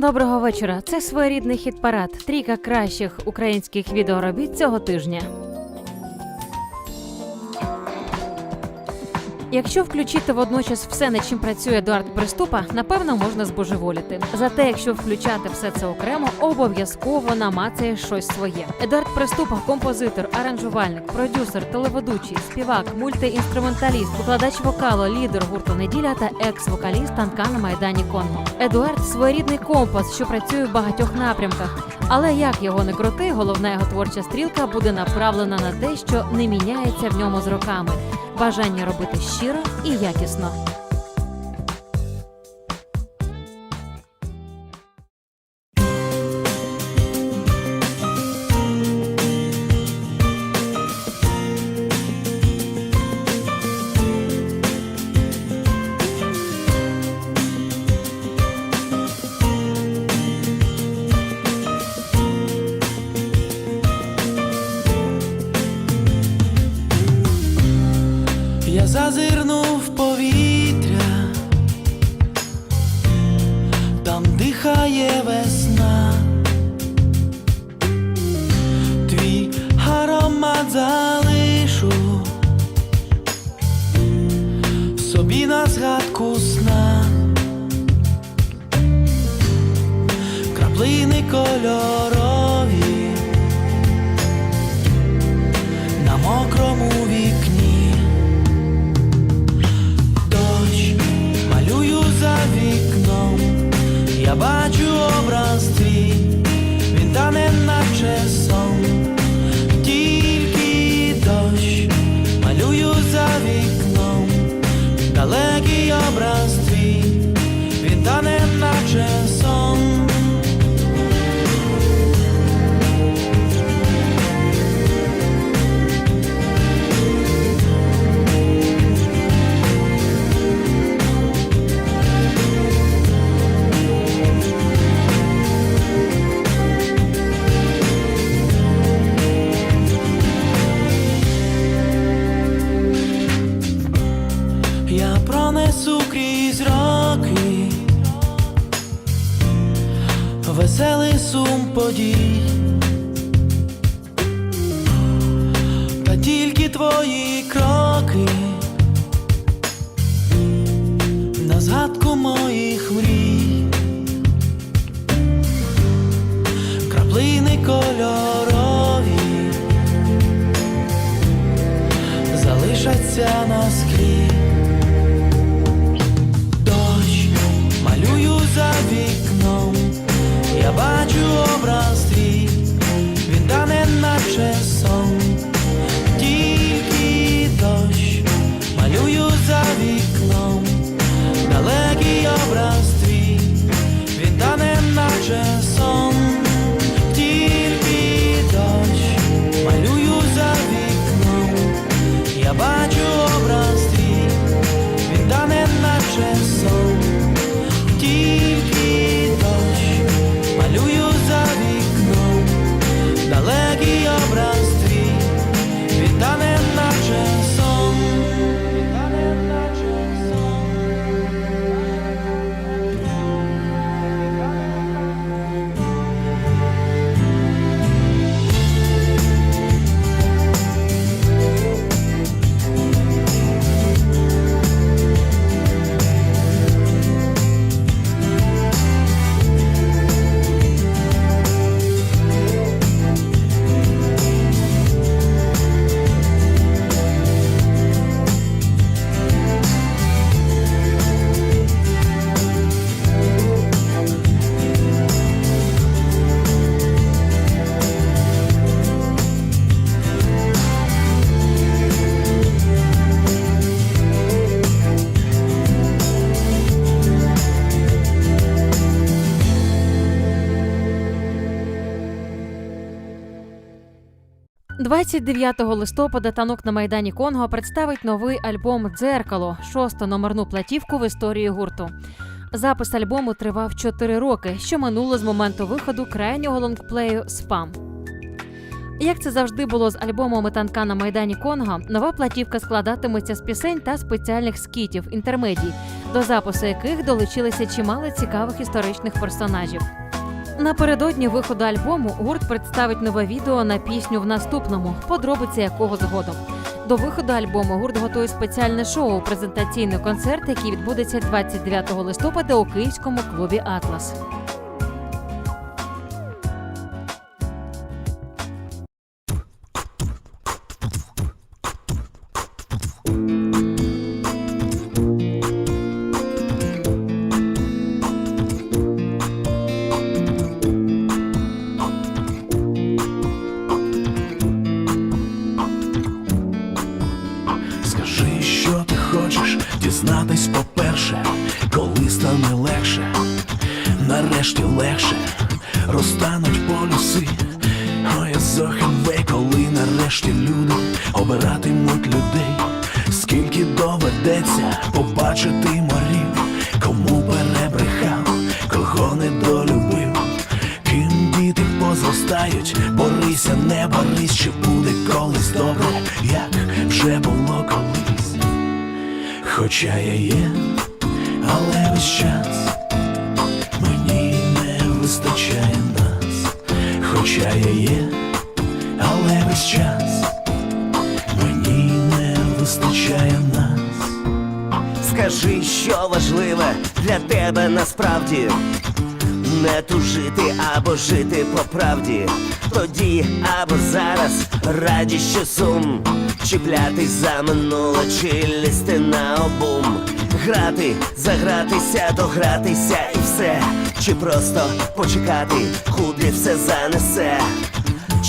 Доброго вечора. Це своєрідний хіт-парад. Трійка кращих українських відеоробіт цього тижня. Якщо включити водночас все, над чим працює Едуард Приступа, напевно, можна збожеволіти. Зате, якщо включати все це окремо, обов'язково намацає щось своє. Едуард Приступа композитор, аранжувальник, продюсер, телеведучий, співак, мультиінструменталіст, викладач вокалу, лідер гурту Неділя та екс-вокаліст танка на майдані Конго. Едуард своєрідний компас, що працює в багатьох напрямках. Але як його не крути, головна його творча стрілка буде направлена на те, що не міняється в ньому з роками бажання робити щиро і якісно. Залишу собі на згадку сна, краплини кольорові моїх мрій, краплини кольорові залишаться на склі. Дощ малюю за вікном, я бачу 29 листопада танок на майдані Конго представить новий альбом Дзеркало, шосту номерну платівку в історії гурту. Запис альбому тривав 4 роки, що минуло з моменту виходу крайнього лонгплею Спам. Як це завжди було з альбомами танка на майдані Конго, нова платівка складатиметься з пісень та спеціальних скітів інтермедій, до запису яких долучилися чимало цікавих історичних персонажів. Напередодні виходу альбому гурт представить нове відео на пісню в наступному, подробиці якого згодом. До виходу альбому гурт готує спеціальне шоу, презентаційний концерт, який відбудеться 29 листопада у київському клубі Атлас. Хоча я є, але весь час мені не вистачає нас, хоча я є, але весь час мені не вистачає нас. Скажи, що важливе для тебе насправді. Не тужити або жити по правді, тоді або зараз раді, що сум, чіплятись за минуле чи лізти на обум, грати, загратися, догратися і все, чи просто почекати, куди все занесе.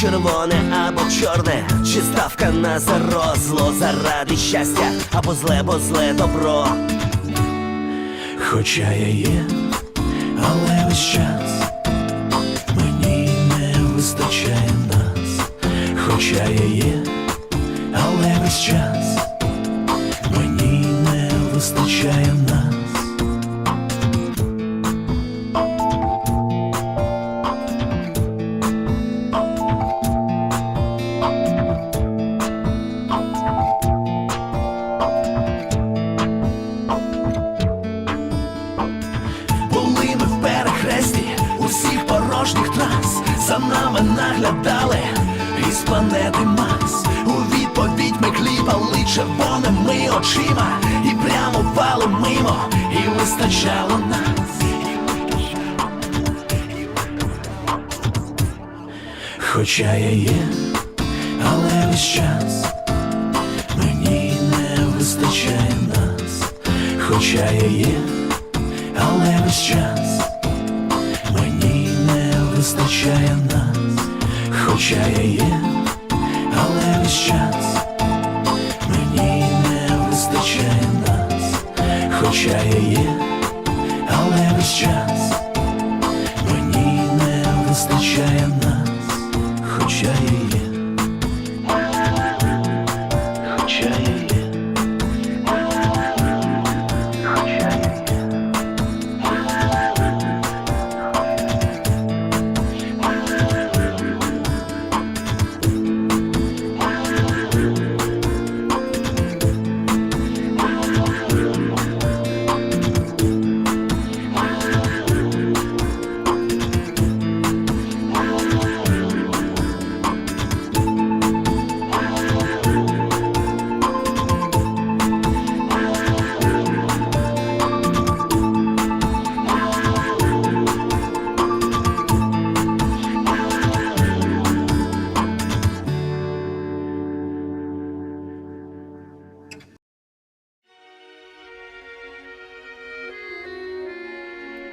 Червоне або чорне, чи ставка на заро, зло заради щастя, або зле, бо зле добро. Хоча я є, але весь час мені не вистачає нас, хоча я є, але весь час мені не вистачає нас. Були ми в перехресті усіх порожніх трас, за нами наглядали червоними очима і прямо вало мимо, і вистачало нас. Хоча я є,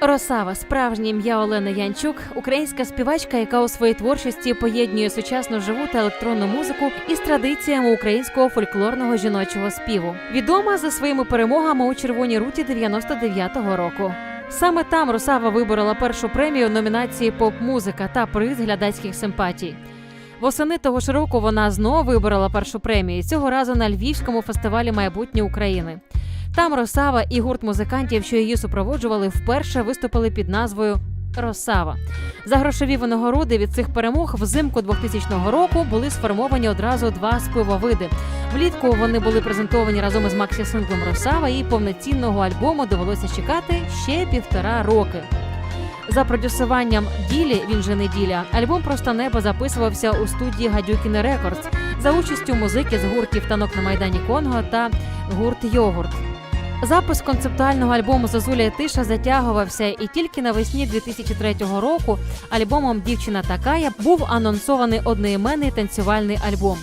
Росава, справжнє ім'я Олени Янчук, українська співачка, яка у своїй творчості поєднує сучасну живу та електронну музику із традиціями українського фольклорного жіночого співу. Відома за своїми перемогами у червоній руті 99-го року. Саме там Росава виборола першу премію номінації Поп-музика та приз глядацьких симпатій. Восени того ж року вона знову виборола першу премію цього разу на Львівському фестивалі майбутнє України. Там Росава і гурт музикантів, що її супроводжували, вперше виступили під назвою Росава. За грошові винагороди від цих перемог взимку 2000 року були сформовані одразу два спивовиди. Влітку вони були презентовані разом із Максі Синглом Росава, і повноцінного альбому довелося чекати ще півтора роки. За продюсуванням ділі він же неділя. Альбом Просто небо записувався у студії Гадюкіни Рекордс за участю музики з гуртів танок на майдані Конго та гурт Йогурт. Запис концептуального альбому Зозуля і Тиша затягувався, і тільки навесні 2003 року альбомом Дівчина такая був анонсований одноіменний танцювальний альбом.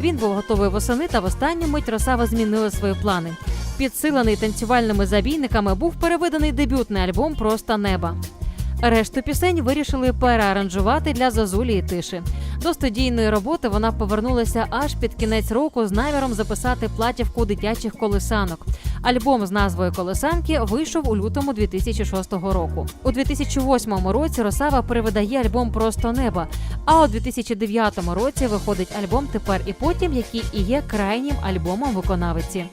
Він був готовий восени, та в останню мить Росава змінила свої плани. Підсилений танцювальними забійниками був переведений дебютний альбом Просто неба. Решту пісень вирішили переаранжувати для Зозулі і тиші. До студійної роботи вона повернулася аж під кінець року з наміром записати платівку дитячих колесанок. Альбом з назвою Колесанки вийшов у лютому 2006 року. У 2008 році Росава перевидає альбом Просто неба. А у 2009 році виходить альбом Тепер і потім, який і є крайнім альбомом виконавиці.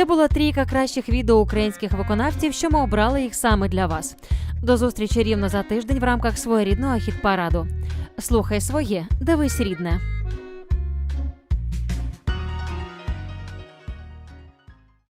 Це була трійка кращих відео українських виконавців, що ми обрали їх саме для вас. До зустрічі рівно за тиждень в рамках своєрідного хіт-параду. Слухай своє, дивись рідне.